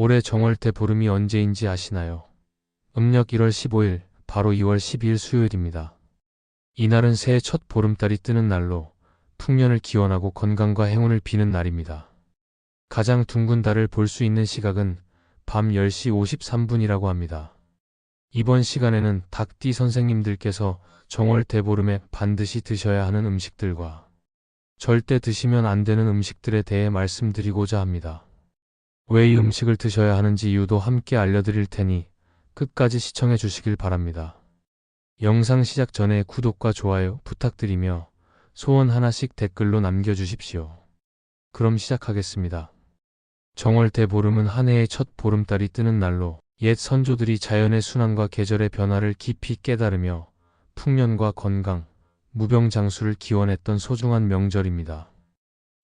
올해 정월대 보름이 언제인지 아시나요? 음력 1월 15일, 바로 2월 12일 수요일입니다. 이날은 새해 첫 보름달이 뜨는 날로 풍년을 기원하고 건강과 행운을 비는 날입니다. 가장 둥근 달을 볼 수 있는 시각은 밤 10시 53분이라고 합니다. 이번 시간에는 닭띠 선생님들께서 정월 대보름에 반드시 드셔야 하는 음식들과 절대 드시면 안 되는 음식들에 대해 말씀드리고자 합니다. 왜 이 음식을 드셔야 하는지 이유도 함께 알려드릴 테니 끝까지 시청해 주시길 바랍니다. 영상 시작 전에 구독과 좋아요 부탁드리며 소원 하나씩 댓글로 남겨주십시오. 그럼 시작하겠습니다. 정월 대 보름은 한 해의 첫 보름달이 뜨는 날로 옛 선조들이 자연의 순환과 계절의 변화를 깊이 깨달으며 풍년과 건강, 무병장수를 기원했던 소중한 명절입니다.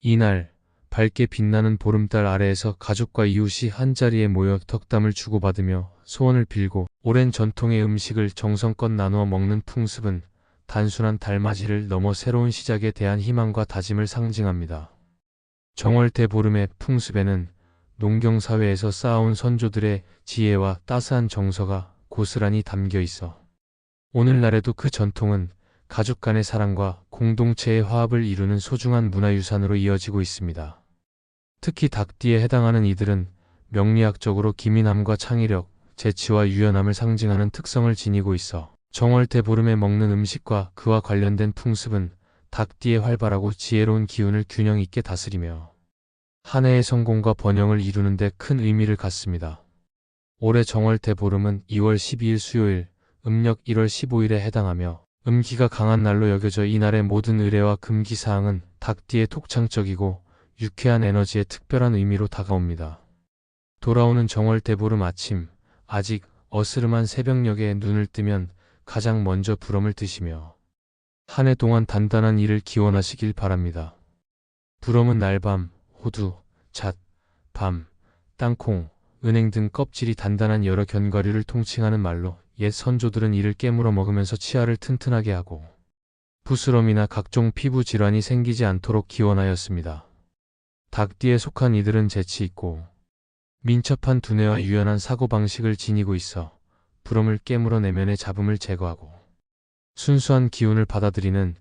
이날 밝게 빛나는 보름달 아래에서 가족과 이웃이 한자리에 모여 덕담을 주고받으며 소원을 빌고 오랜 전통의 음식을 정성껏 나누어 먹는 풍습은 단순한 달맞이를 넘어 새로운 시작에 대한 희망과 다짐을 상징합니다. 정월 대보름의 풍습에는 농경사회에서 쌓아온 선조들의 지혜와 따스한 정서가 고스란히 담겨 있어 오늘날에도 그 전통은 가족 간의 사랑과 공동체의 화합을 이루는 소중한 문화유산으로 이어지고 있습니다. 특히 닭띠에 해당하는 이들은 명리학적으로 기민함과 창의력, 재치와 유연함을 상징하는 특성을 지니고 있어 정월 대 보름에 먹는 음식과 그와 관련된 풍습은 닭띠의 활발하고 지혜로운 기운을 균형 있게 다스리며 한 해의 성공과 번영을 이루는 데 큰 의미를 갖습니다. 올해 정월 대 보름은 2월 12일 수요일, 음력 1월 15일에 해당하며 음기가 강한 날로 여겨져 이날의 모든 의례와 금기 사항은 닭띠의 독창적이고 유쾌한 에너지의 특별한 의미로 다가옵니다. 돌아오는 정월 대보름 아침, 아직 어스름한 새벽녘에 눈을 뜨면 가장 먼저 부럼을 드시며 한 해 동안 단단한 일을 기원하시길 바랍니다. 부럼은 날밤, 호두, 잣, 밤, 땅콩, 은행 등 껍질이 단단한 여러 견과류를 통칭하는 말로 옛 선조들은 이를 깨물어 먹으면서 치아를 튼튼하게 하고 부스럼이나 각종 피부 질환이 생기지 않도록 기원하였습니다. 닭띠에 속한 이들은 재치 있고 민첩한 두뇌와 유연한 사고방식을 지니고 있어 부럼을 깨물어 내면의 잡음을 제거하고 순수한 기운을 받아들이는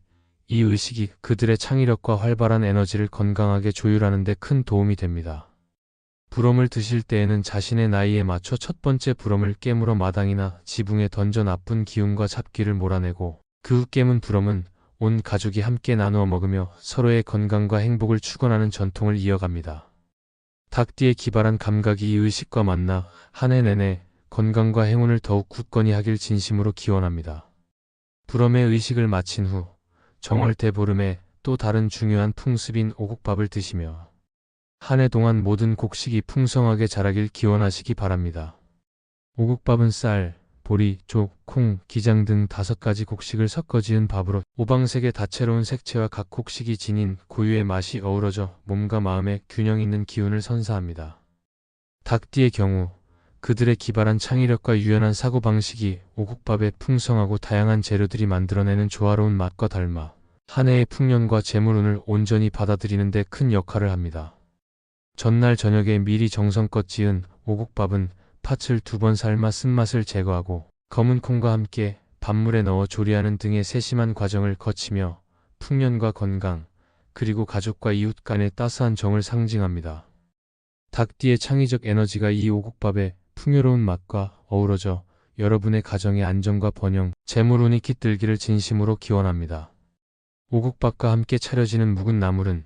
이 의식이 그들의 창의력과 활발한 에너지를 건강하게 조율하는 데 큰 도움이 됩니다. 부럼을 드실 때에는 자신의 나이에 맞춰 첫 번째 부럼을 깨물어 마당이나 지붕에 던져 나쁜 기운과 잡기를 몰아내고 그후 깨문 부럼은 온 가족이 함께 나누어 먹으며 서로의 건강과 행복을 축원하는 전통을 이어갑니다. 닭띠의 기발한 감각이 이 의식과 만나 한 해 내내 건강과 행운을 더욱 굳건히 하길 진심으로 기원합니다. 부럼의 의식을 마친 후 정월 대 보름에 또 다른 중요한 풍습인 오곡밥을 드시며 한 해 동안 모든 곡식이 풍성하게 자라길 기원하시기 바랍니다. 오곡밥은 쌀, 보리, 족, 콩, 기장 등 다섯 가지 곡식을 섞어 지은 밥으로 오방색의 다채로운 색채와 각 곡식이 지닌 고유의 맛이 어우러져 몸과 마음에 균형 있는 기운을 선사합니다. 닭띠의 경우 그들의 기발한 창의력과 유연한 사고방식이 오곡밥의 풍성하고 다양한 재료들이 만들어내는 조화로운 맛과 닮아 한 해의 풍년과 재물운을 온전히 받아들이는 데 큰 역할을 합니다. 전날 저녁에 미리 정성껏 지은 오곡밥은 팥을 두 번 삶아 쓴맛을 제거하고 검은 콩과 함께 밥물에 넣어 조리하는 등의 세심한 과정을 거치며 풍년과 건강, 그리고 가족과 이웃 간의 따스한 정을 상징합니다. 닭띠의 창의적 에너지가 이 오곡밥에 풍요로운 맛과 어우러져 여러분의 가정의 안정과 번영, 재물운이 깃들기를 진심으로 기원합니다. 오곡밥과 함께 차려지는 묵은 나물은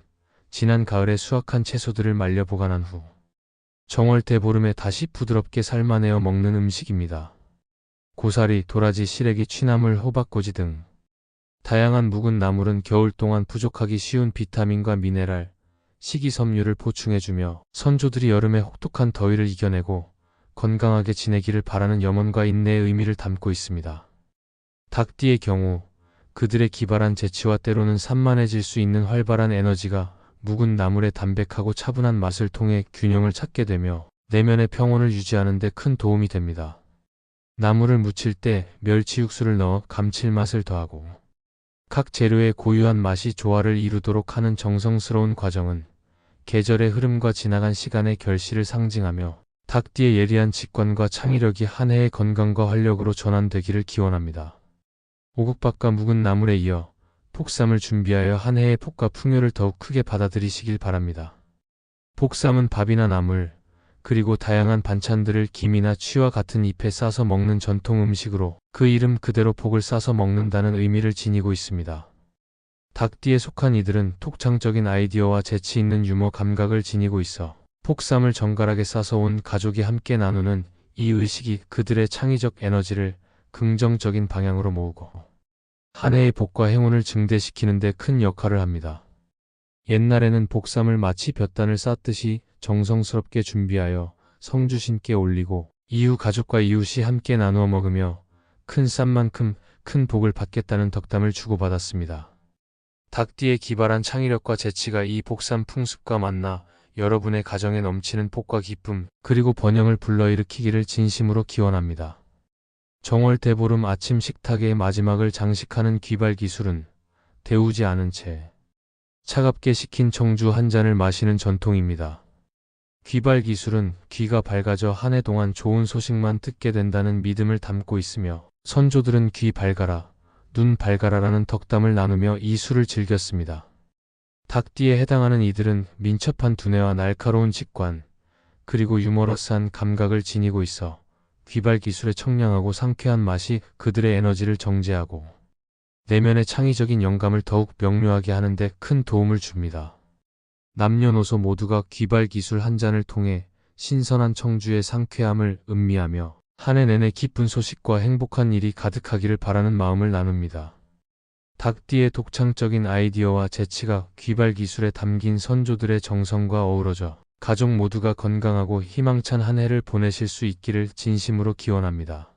지난 가을에 수확한 채소들을 말려 보관한 후 정월 대보름에 다시 부드럽게 삶아내어 먹는 음식입니다. 고사리, 도라지, 시래기, 취나물, 호박꼬지 등 다양한 묵은 나물은 겨울 동안 부족하기 쉬운 비타민과 미네랄, 식이섬유를 보충해주며 선조들이 여름의 혹독한 더위를 이겨내고 건강하게 지내기를 바라는 염원과 인내의 의미를 담고 있습니다. 닭띠의 경우 그들의 기발한 재치와 때로는 산만해질 수 있는 활발한 에너지가 묵은 나물의 담백하고 차분한 맛을 통해 균형을 찾게 되며 내면의 평온을 유지하는 데 큰 도움이 됩니다. 나물을 무칠 때 멸치 육수를 넣어 감칠맛을 더하고 각 재료의 고유한 맛이 조화를 이루도록 하는 정성스러운 과정은 계절의 흐름과 지나간 시간의 결실을 상징하며 닭띠의 예리한 직관과 창의력이 한 해의 건강과 활력으로 전환되기를 기원합니다. 오국밥과 묵은 나물에 이어 폭삼을 준비하여 한 해의 폭과 풍요를 더욱 크게 받아들이시길 바랍니다. 폭삼은 밥이나 나물, 그리고 다양한 반찬들을 김이나 취와 같은 잎에 싸서 먹는 전통 음식으로 그 이름 그대로 폭을 싸서 먹는다는 의미를 지니고 있습니다. 닭띠에 속한 이들은 톡창적인 아이디어와 재치 있는 유머 감각을 지니고 있어 폭삼을 정갈하게 싸서 온 가족이 함께 나누는 이 의식이 그들의 창의적 에너지를 긍정적인 방향으로 모으고 한 해의 복과 행운을 증대시키는 데 큰 역할을 합니다. 옛날에는 복삼을 마치 볕단을 쌓듯이 정성스럽게 준비하여 성주신께 올리고 이후 가족과 이웃이 함께 나누어 먹으며 큰 쌈만큼 큰 복을 받겠다는 덕담을 주고받았습니다. 닭띠의 기발한 창의력과 재치가 이 복삼 풍습과 만나 여러분의 가정에 넘치는 복과 기쁨 그리고 번영을 불러일으키기를 진심으로 기원합니다. 정월 대 보름 아침 식탁의 마지막을 장식하는 귀발 기술은 데우지 않은 채 차갑게 식힌 청주 한 잔을 마시는 전통입니다. 귀발 기술은 귀가 밝아져 한 해 동안 좋은 소식만 듣게 된다는 믿음을 담고 있으며 선조들은 귀 밝아라, 눈 밝아라라는 덕담을 나누며 이 술을 즐겼습니다. 닭띠에 해당하는 이들은 민첩한 두뇌와 날카로운 직관, 그리고 유머러스한 감각을 지니고 있어 귀발 기술의 청량하고 상쾌한 맛이 그들의 에너지를 정제하고 내면의 창의적인 영감을 더욱 명료하게 하는데 큰 도움을 줍니다. 남녀노소 모두가 귀발 기술 한 잔을 통해 신선한 청주의 상쾌함을 음미하며 한 해 내내 기쁜 소식과 행복한 일이 가득하기를 바라는 마음을 나눕니다. 닭띠의 독창적인 아이디어와 재치가 귀발 기술에 담긴 선조들의 정성과 어우러져 가족 모두가 건강하고 희망찬 한 해를 보내실 수 있기를 진심으로 기원합니다.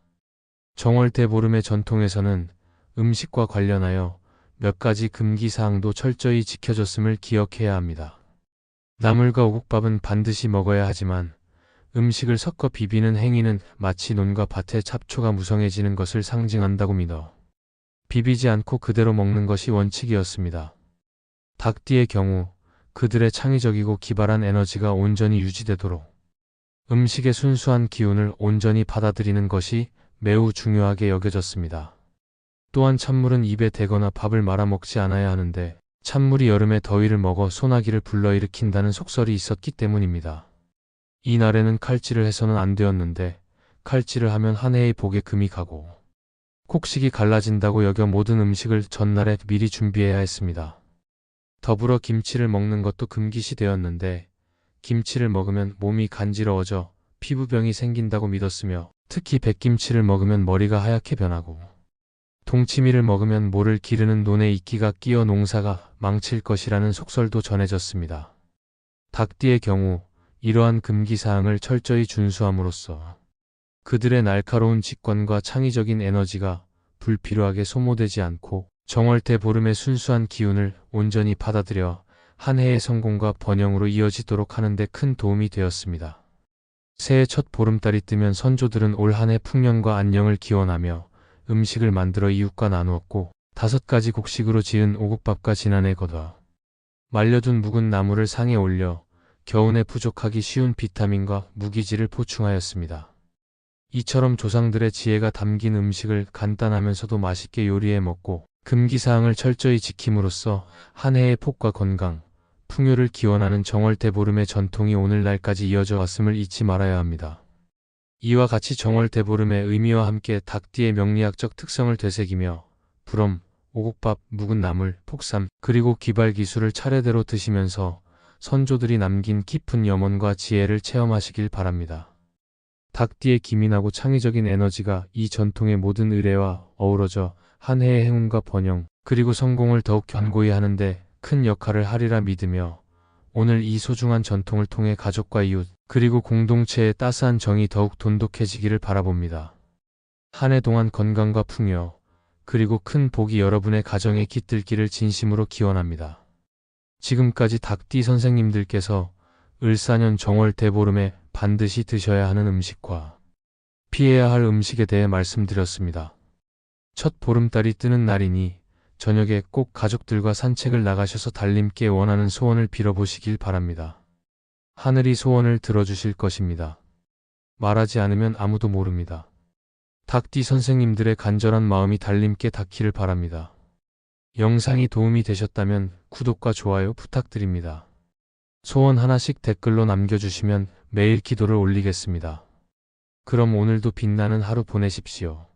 정월대 보름의 전통에서는 음식과 관련하여 몇 가지 금기사항도 철저히 지켜졌음을 기억해야 합니다. 나물과 오곡밥은 반드시 먹어야 하지만 음식을 섞어 비비는 행위는 마치 논과 밭의 잡초가 무성해지는 것을 상징한다고 믿어 비비지 않고 그대로 먹는 것이 원칙이었습니다. 닭띠의 경우 그들의 창의적이고 기발한 에너지가 온전히 유지되도록 음식의 순수한 기운을 온전히 받아들이는 것이 매우 중요하게 여겨졌습니다. 또한 찬물은 입에 대거나 밥을 말아 먹지 않아야 하는데 찬물이 여름에 더위를 먹어 소나기를 불러일으킨다는 속설이 있었기 때문입니다. 이 날에는 칼질을 해서는 안 되었는데 칼질을 하면 한 해의 복에 금이 가고 곡식이 갈라진다고 여겨 모든 음식을 전날에 미리 준비해야 했습니다. 더불어 김치를 먹는 것도 금기시 되었는데 김치를 먹으면 몸이 간지러워져 피부병이 생긴다고 믿었으며 특히 백김치를 먹으면 머리가 하얗게 변하고 동치미를 먹으면 모를 기르는 논에 이끼가 끼어 농사가 망칠 것이라는 속설도 전해졌습니다. 닭띠의 경우 이러한 금기사항을 철저히 준수함으로써 그들의 날카로운 직관과 창의적인 에너지가 불필요하게 소모되지 않고 정월대 보름의 순수한 기운을 온전히 받아들여 한 해의 성공과 번영으로 이어지도록 하는데 큰 도움이 되었습니다. 새해 첫 보름달이 뜨면 선조들은 올 한 해 풍년과 안녕을 기원하며 음식을 만들어 이웃과 나누었고 다섯 가지 곡식으로 지은 오곡밥과 지난해 걷어 말려둔 묵은 나무를 상에 올려 겨우내 부족하기 쉬운 비타민과 무기질을 보충하였습니다. 이처럼 조상들의 지혜가 담긴 음식을 간단하면서도 맛있게 요리해 먹고 금기사항을 철저히 지킴으로써 한 해의 폭과 건강, 풍요를 기원하는 정월대 보름의 전통이 오늘날까지 이어져 왔음을 잊지 말아야 합니다. 이와 같이 정월대 보름의 의미와 함께 닭띠의 명리학적 특성을 되새기며 불엄, 오곡밥, 묵은 나물, 폭삼, 그리고 기발 기술을 차례대로 드시면서 선조들이 남긴 깊은 염원과 지혜를 체험하시길 바랍니다. 닭띠의 기민하고 창의적인 에너지가 이 전통의 모든 의례와 어우러져 한 해의 행운과 번영, 그리고 성공을 더욱 견고히 하는데 큰 역할을 하리라 믿으며 오늘 이 소중한 전통을 통해 가족과 이웃, 그리고 공동체의 따스한 정이 더욱 돈독해지기를 바라봅니다. 한 해 동안 건강과 풍요, 그리고 큰 복이 여러분의 가정에 깃들기를 진심으로 기원합니다. 지금까지 닭띠 선생님들께서 을사년 정월 대보름에 반드시 드셔야 하는 음식과 피해야 할 음식에 대해 말씀드렸습니다. 첫 보름달이 뜨는 날이니 저녁에 꼭 가족들과 산책을 나가셔서 달님께 원하는 소원을 빌어보시길 바랍니다. 하늘이 소원을 들어주실 것입니다. 말하지 않으면 아무도 모릅니다. 닭띠 선생님들의 간절한 마음이 달님께 닿기를 바랍니다. 영상이 도움이 되셨다면 구독과 좋아요 부탁드립니다. 소원 하나씩 댓글로 남겨주시면 매일 기도를 올리겠습니다. 그럼 오늘도 빛나는 하루 보내십시오.